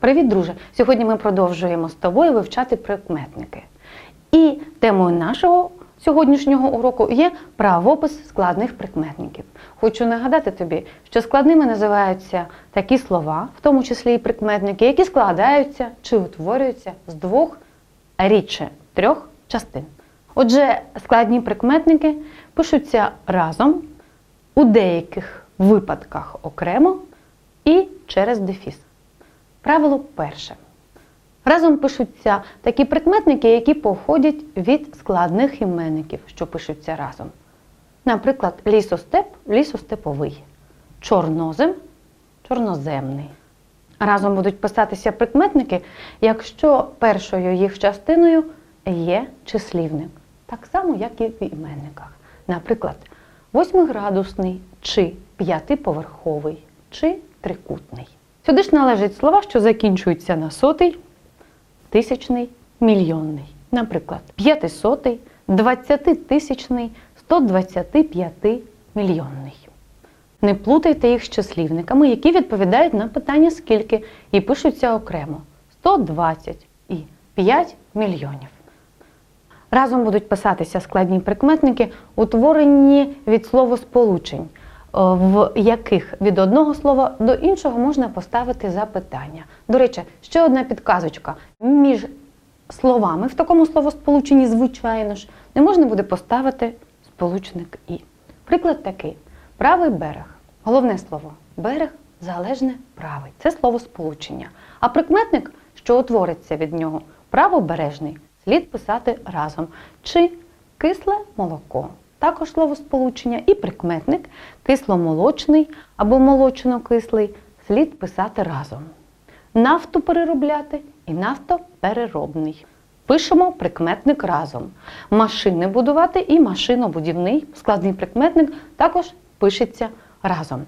Привіт, друже! Сьогодні ми продовжуємо з тобою вивчати прикметники. І темою нашого сьогоднішнього уроку є правопис складних прикметників. Хочу нагадати тобі, що складними називаються такі слова, в тому числі і прикметники, які складаються чи утворюються з двох рідше трьох частин. Отже, складні прикметники пишуться разом, у деяких випадках окремо і через дефіс. Правило перше. Разом пишуться такі прикметники, які походять від складних іменників, що пишуться разом. Наприклад, лісостеп лісостеповий, чорнозем чорноземний. Разом будуть писатися прикметники, якщо першою їх частиною є числівник, так само, як і в іменниках. Наприклад, восьмиградусний чи п'ятиповерховий чи трикутний. Сюди ж належать слова, що закінчуються на сотий, тисячний, мільйонний. Наприклад, п'ятисотий, двадцятитисячний, 125 мільйонний. Не плутайте їх з числівниками, які відповідають на питання скільки і пишуться окремо 120 і 5 мільйонів. Разом будуть писатися складні прикметники, утворені від словосполучень, в яких від одного слова до іншого можна поставити запитання. До речі, ще одна підказочка. Між словами в такому словосполученні, звичайно ж, не можна буде поставити сполучник і. Приклад такий: правий берег. Головне слово берег залежне правий. Це словосполучення. А прикметник, що утвориться від нього, правобережний, слід писати разом. Чи кисле молоко. Також словосполучення і прикметник кисломолочний або молочно-кислий слід писати разом. Нафту переробляти і нафтопереробний. Пишемо прикметник разом. Машини будувати і машинобудівний складний прикметник також пишеться разом.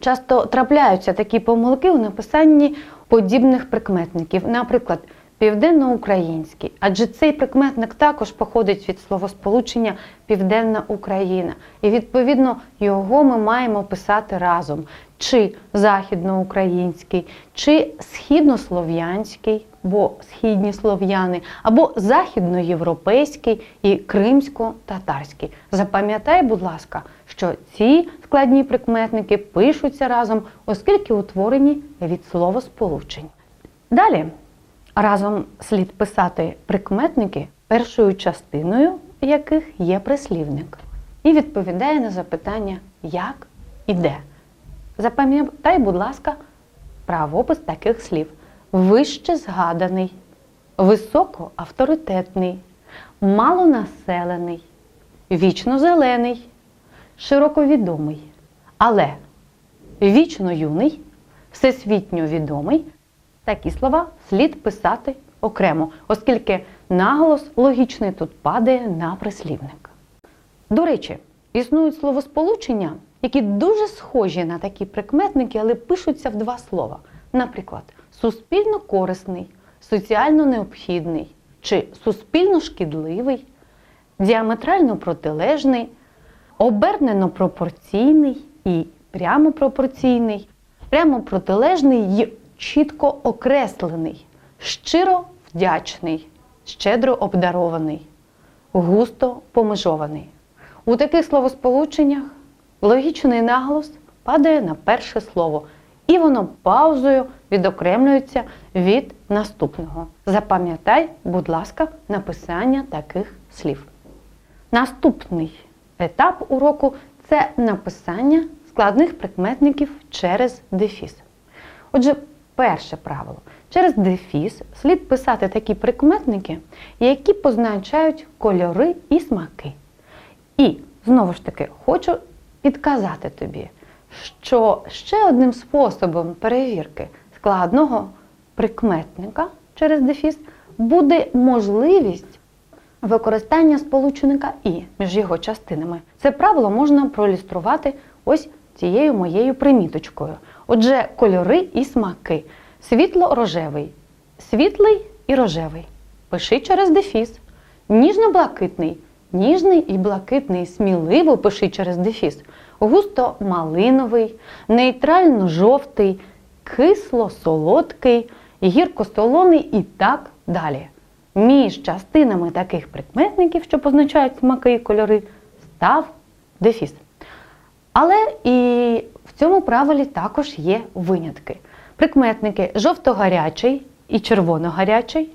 Часто трапляються такі помилки у написанні подібних прикметників, наприклад, південноукраїнський, адже цей прикметник також походить від словосполучення Південна Україна, і відповідно його ми маємо писати разом. Чи західноукраїнський, чи східнослов'янський, бо східні слов'яни, або західноєвропейський і кримсько-татарський. Запам'ятай, будь ласка, що ці складні прикметники пишуться разом, оскільки утворені від словосполучень. Далі разом слід писати прикметники, першою частиною яких є прислівник, і відповідає на запитання як і де. Запам'ятай, будь ласка, правопис таких слів: вище згаданий, високоавторитетний, малонаселений, вічно зелений, широковідомий, але вічно юний, всесвітньо відомий. Такі слова слід писати окремо, оскільки наголос логічний тут падає на прислівник. До речі, існують словосполучення, які дуже схожі на такі прикметники, але пишуться в два слова. Наприклад, суспільно корисний, соціально необхідний чи суспільно шкідливий, діаметрально протилежний, обернено пропорційний і прямо пропорційний, прямо протилежний і чітко окреслений, щиро вдячний, щедро обдарований, густо помежований. У таких словосполученнях логічний наголос падає на перше слово, і воно паузою відокремлюється від наступного. Запам'ятай, будь ласка, написання таких слів. Наступний етап уроку це написання складних прикметників через дефіс. Отже, перше правило. Через дефіс слід писати такі прикметники, які позначають кольори і смаки. І знову ж таки хочу підказати тобі, що ще одним способом перевірки складного прикметника через дефіс буде можливість використання сполучника і між його частинами. Це правило можна проілюструвати ось цією моєю приміточкою. Отже, кольори і смаки. Світло-рожевий, світлий і рожевий. Пиши через дефіс. Ніжно-блакитний, ніжний і блакитний, сміливо пиши через дефіс. Густо малиновий, нейтрально жовтий, кисло-солодкий, гірко-солоний і так далі. Між частинами таких прикметників, що позначають смаки і кольори, став дефіс. Але і в цьому правилі також є винятки. Прикметники жовто-гарячий і червоно-гарячий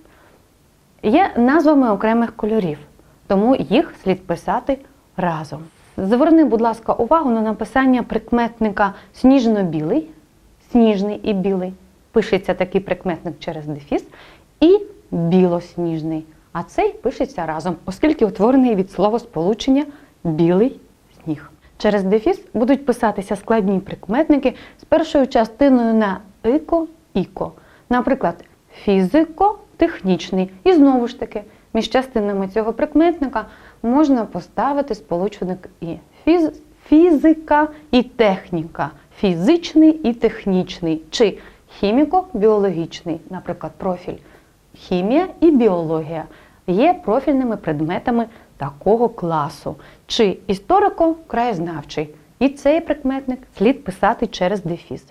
є назвами окремих кольорів, тому їх слід писати разом. Зверни, будь ласка, увагу на написання прикметника сніжно-білий, сніжний і білий. Пишеться такий прикметник через дефіс, і білосніжний. А цей пишеться разом, оскільки утворений від словосполучення білий сніг. Через дефіс будуть писатися складні прикметники з першою частиною на ико іко. Наприклад, фізико-технічний. І знову ж таки, між частинами цього прикметника можна поставити сполучник і фіз, фізика і техніка, фізичний і технічний, чи хіміко-біологічний, наприклад, профіль. Хімія і біологія є профільними предметами такого класу, чи історико-краєзнавчий. І цей прикметник слід писати через дефіс.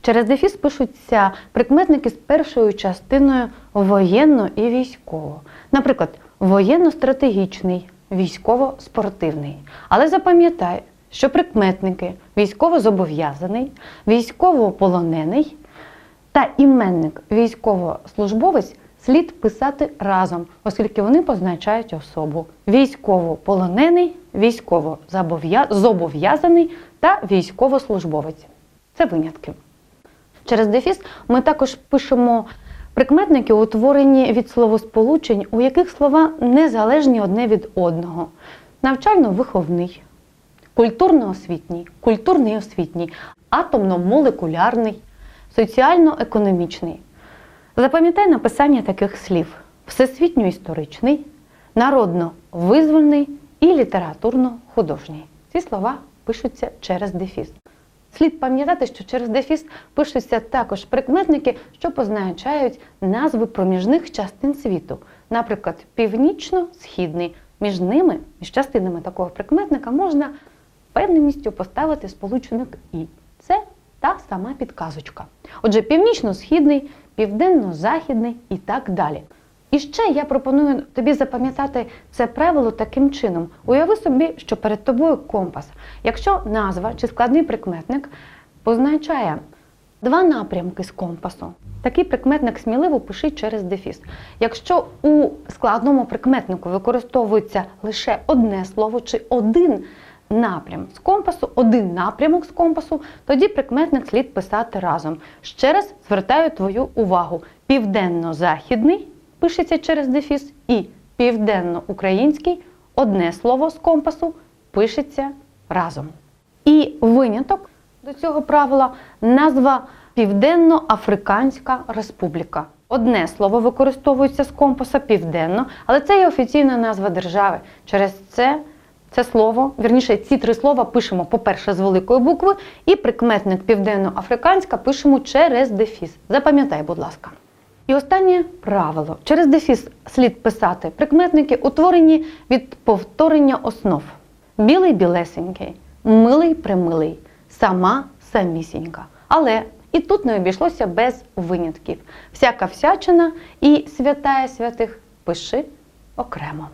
Через дефіс пишуться прикметники з першою частиною воєнно і військово. Наприклад, воєнно-стратегічний, військово-спортивний. Але запам'ятай, що прикметники військово-зобов'язаний, військово-полонений та іменник військовослужбовець слід писати разом, оскільки вони позначають особу військово-полонений, військово-зобов'язаний та військовослужбовець. Це винятки. Через дефіс ми також пишемо прикметники, утворені від словосполучень, у яких слова незалежні одне від одного. Навчально-виховний, культурно-освітній, культурний освітній, атомно-молекулярний, соціально-економічний. Запам'ятай написання таких слів: всесвітньо-історичний, народно-визвольний і літературно-художній. Ці слова пишуться через дефіс. Слід пам'ятати, що через дефіс пишуться також прикметники, що позначають назви проміжних частин світу, наприклад, північно-східний. Між ними, між частинами такого прикметника, можна впевненістю поставити сполучник І. Це та сама підказочка. Отже, північно-східний, південно-західний і так далі. І ще я пропоную тобі запам'ятати це правило таким чином. Уяви собі, що перед тобою компас. Якщо назва чи складний прикметник позначає два напрямки з компасу, такий прикметник сміливо пиши через дефіс. Якщо у складному прикметнику використовується лише одне слово чи один напрям з компасу, один напрямок з компасу, тоді прикметник слід писати разом. Ще раз звертаю твою увагу: південно-західний пишеться через дефіс, і південно-український одне слово з компасу пишеться разом. І виняток до цього правила назва Південно-Африканська Республіка. Одне слово використовується з компаса південно, але це є офіційна назва держави. Через це це слово, вірніше, ці три слова пишемо, по-перше, з великої букви, і прикметник південно-африканська пишемо через дефіс. Запам'ятай, будь ласка. І останнє правило. Через дефіс слід писати прикметники, утворені від повторення основ. Білий білесенький, милий примилий, сама самісінька. Але і тут не обійшлося без винятків. Всяка всячина і святая святих пиши окремо.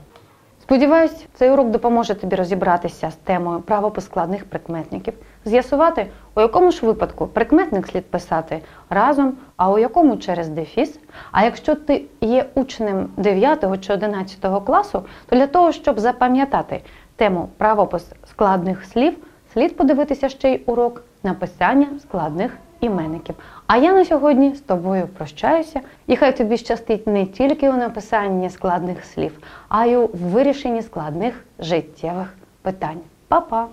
Сподіваюсь, цей урок допоможе тобі розібратися з темою правопоскладних прикметників, з'ясувати, у якому ж випадку прикметник слід писати разом, а у якому через дефіс. А якщо ти є учнем 9 чи 11 класу, то для того, щоб запам'ятати тему правопис складних слів, слід подивитися ще й урок написання складних іменників. А я на сьогодні з тобою прощаюся, і хай тобі щастить не тільки у написанні складних слів, а й у вирішенні складних життєвих питань. Па-па!